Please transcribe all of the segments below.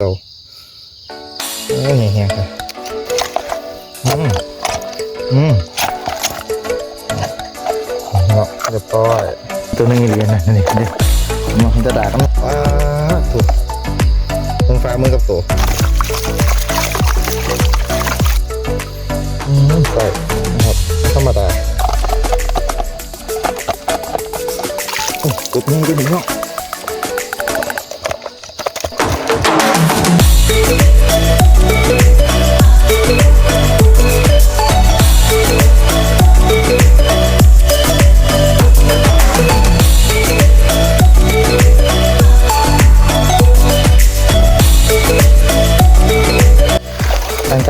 เก่าโอ้ยแห้งๆครับอืมอืมเนาะเรียบร้อยตัวหนึงอีเหรียญนะนี่นี่มันจะด่ากันว้าถูกตรงฟ้ามือกับตัวอืมใส่นะครับไม่ธรรมดาโอ้กบนี่ก็ดีเนาะ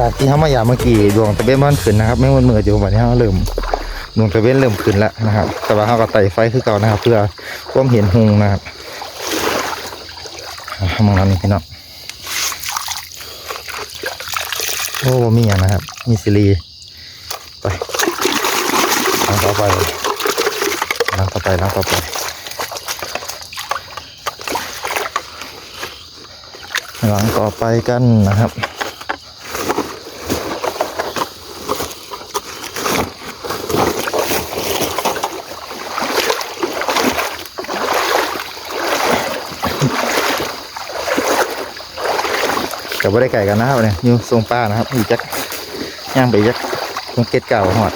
จากที่เขามายามเมื่อกี้ดวงตะเวนมันขึ้นนะครับไม่มันมืออยู่แบบนี้เขาเริ่มดวงตะเวนเริ่มขึ้นแล้วนะครับ แต่ว่าเขาก็ไต่ไฟคือเก่านะครับ เพื่อความเห็นหงนะครับมองนั้นนี่พี่น้องโอ้มีอย่างนะครับ มีซีรีไปล้างต่อไปล้างต่อไปล้างต่อไปล้างต่อไปกันนะครับ กับว่ได้ไก่กันนะครับเนี่ยยู่ทรงป้านะครับอีจักย่างไปจักตรงเกตเก่าหอด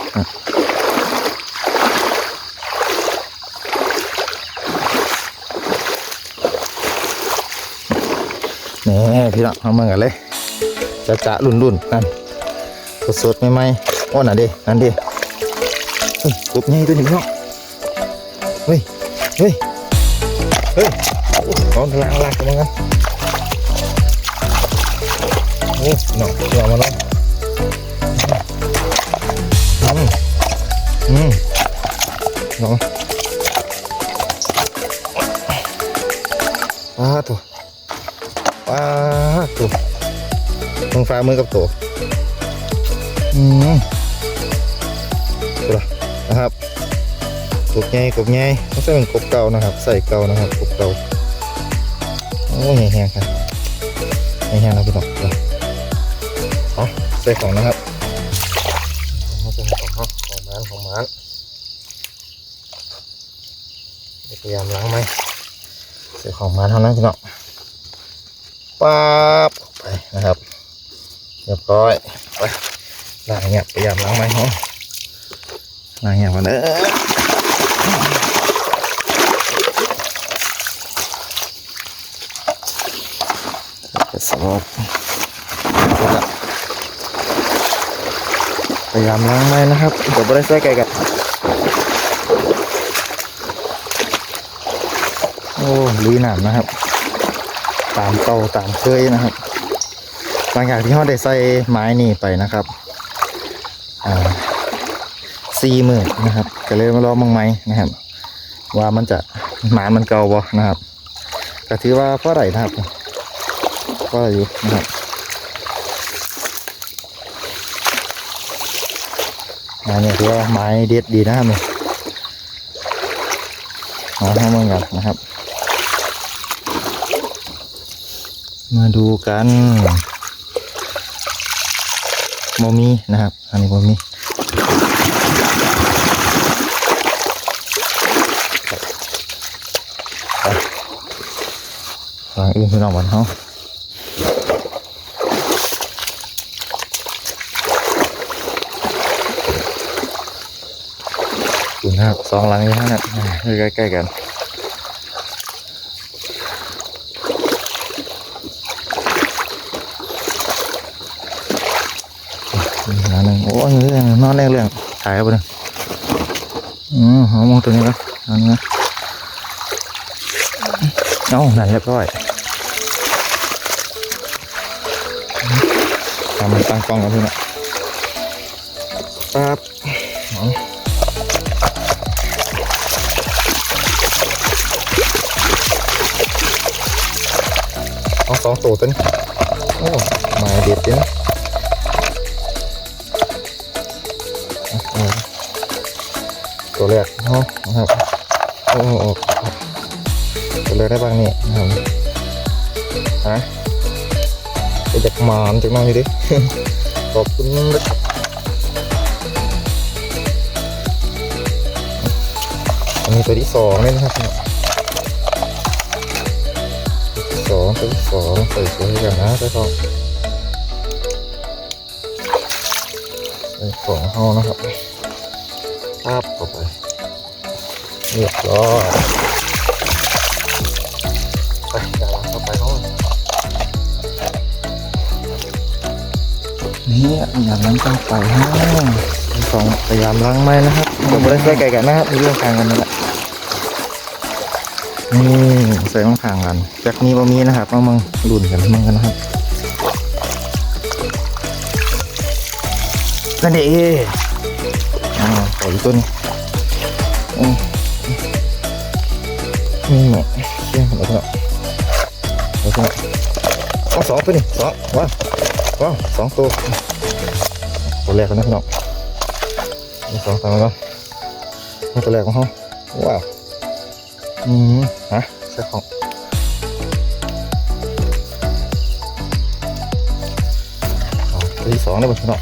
นี่พี่น้องเอามากันเลยจะจะรุ่นรุ่นนั่นสดๆใหม่ๆโอ้นั่นดินั่นดิเฮ้ยกบใหญ่ตัวนี้พี่น้องเฮ้ยเฮ้ยเฮ้ยโอ้เอาล้างล้างกันมากัน โอ้นอกเดี๋ยวมาแล้วอืมอืมเนาะป้าตัวป้าตัวตรงฟ้ามือกับตัวอืมตัวละนะครับกบใหญ่กบใหญ่ต้องใส่เป็นกบเก่านะครับ ใส่เก่านะครับกบเก่าโอ้ยแห้งครับแห้งๆนะพี่น้อง ของนะครับเอาใส่ของเขาของมันของมันพยายามล้างไหมใส่ของมันเท่านั้นพี่น้องป๊าบไปนะครับเรียบร้อยไปล้างเงี้ยพยายามล้างไหมเนาะล้างเงี้ยมาเด้อจะสอบ พยายามล้างไม้นะครับเดี๋ยวไม่ได้ใส่ไก่กันโอ้ลุยหนามนะครับ ตามเตาตามเคยนะครับหลังจากที่เขาได้ใส่ไม้นี่ไปนะครับอ่าสี่หมื่นนะครับ ก็เลยมาลองมังไม้นะครับ ว่ามันจะหมามันเก่าบ่นะครับก็ถือว่าเพราะไรนะครับพราะอะไรอยู่นะครับ อันนี้ถือว่าไม้เด็ดดีนะครับเนี่ยมาให้มันกันนะครับ มาดูกันโมมีนะครับ อันนี้โมมีไปวางอื่นพี่น้องวันเขา คุณครับสองหลังนี้ฮะเนี่ยอยู่ใกล้ๆกันอีกหลังหนึ่งโอ้ยเรื่องนอนแรกเรื่องถ่ายเอาไปเลยอืมเอมองตัวนี้ก็อันนี้เอานั่นเรียบร้อยทำมันตั้งกล้องกันพี่นะปั๊บ องตัวตัวนี้โอ้หมายเด็ดจริงเอาเอาตัวแรกเอาะครับโอ้โหตัวแรกได้บ้างนี่ครับฮะไปจากมานจากน้อยดิขอบคุณนะครับอันนี้ตัวที่สองเลยนะครับ สองตัวที่สองใส่สวยกันนะใส่ของใส่ของเฮานะครับภาพเข้าไปเรียบร้อยไปอย่าล้างเข้าไปเนาะนี่อย่าล้างเข้าไปฮะทั้งสองพยายามล้างไม้นะครับผมไม่ได้ใส่ไก่กันนะครับมีเรื่องทางกันนั่นแหละ นี่ใส่ข้างทางกันจากนี้บ่มีนะครับมามึงหลุนกันมึงกันนะครับนั่นเองอ่าใส่อีกตัวนี้อืมนี่แหละเชี่ยแล้วก็แล้วก็เอาสองตัวนี่สองว้าวว้าวสองตัวตัวแรกกันนะพี่น้องนี่สองตัวแล้วนี่ตัวแรกของเขาว้าว อืมฮะใส่ของอาตัวที่สองได้ป่ะพี่น้อง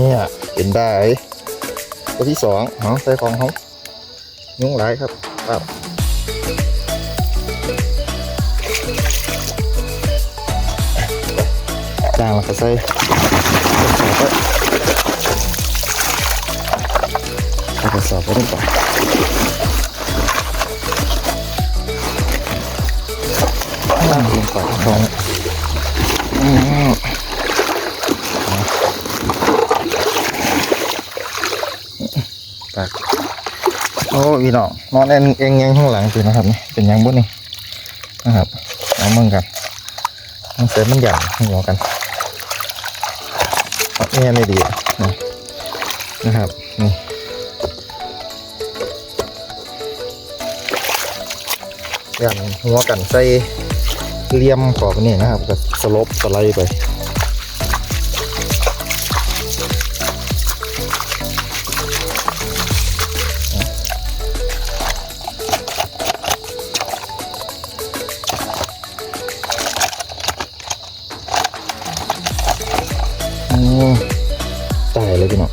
นี่อะเป็นได้ตัวที่สองเอาะใส่ของเขายุ่งหลายครับครับจางแล้วก็ใส่ กระสอบไปกระสอบไปดีกว่าตั้งลงก่อนตรงอืมตักโอ้พี่น้องนอนเอ็นเองยังข้างหลังสินะครับนี่เป็นยังบุ้นี่นะครับเอามึงกันมันเสร็จมันหยาบหัวกันเนี่ยไม่ดีอะนะนะครับนี่ หยันหัวกันใส่เลี่ยมขอบนี่นะครับก็สลบสไลด์ไปอืมตายเลยพี่น้อง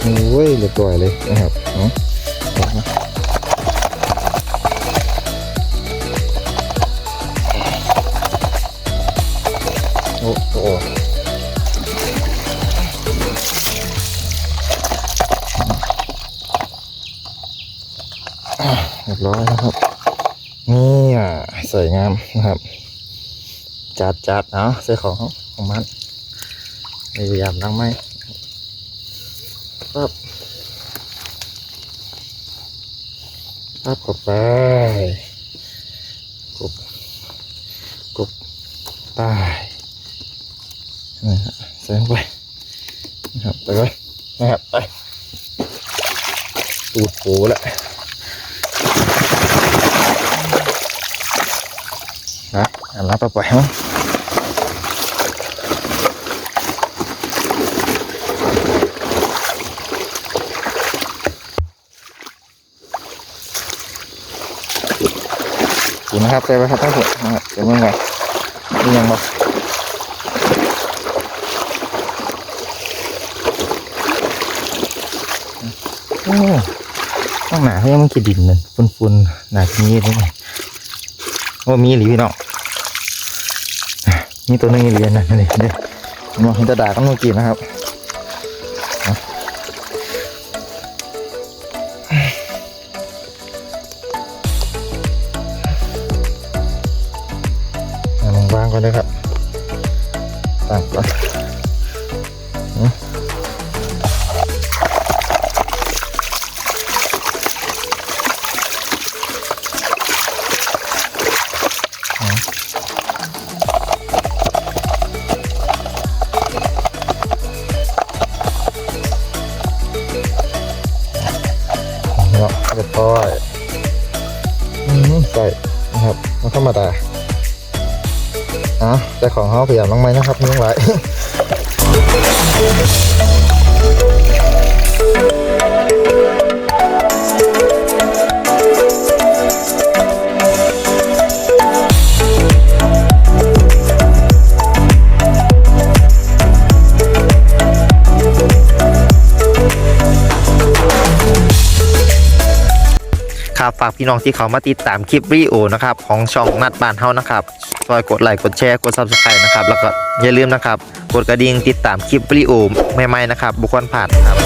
โอ้ยเรียบร้อยเลยนะครับเนาะ โอ้เรียบร้อยนะครับนี่อะสวยงามนะครับ จัดจัดเนาะใส่ของของมันพยายามนั่งไหมปั๊บปั๊บเข้าไปกบกบตาย ใส่ลงไปนะครับไปก่อนนะครับไปตูดโผล่แล้วนะอันนั้นต่อไปมั้งดีนะครับไปไปครับท่านผู้ชมนะครับเดี๋ยวมึงไงนี่ยังบอก อ้ต้องหนาให้มันขีดดินเลยฝุ่นๆหนาทีนี้นี่ไงโอ้มีหรือพี่น้องมีตัวนึงเรียญนะนี่เดี๋ยวมองเห็นตาด่ากันเมื่อกี้นะครับวางก่อนเลยครับตั้งก่อน ร้อยอืมใส่นะครับไม่ธรรมดาอะแต่ของเขาพยายามลงไหมนะครับนุ่งไว้ ฝากพี่น้องที่เขามาติดตามคลิปวิดีโอนะครับของช่องนัดบ้านเฮานะครับซอยกดไลค์กดแชร์กดซับสไครต์นะครับแล้วก็อย่าลืมนะครับกดกระดิ่งติดตามคลิปวิดีโอใหม่ๆนะครับบุคคลผ่านครับ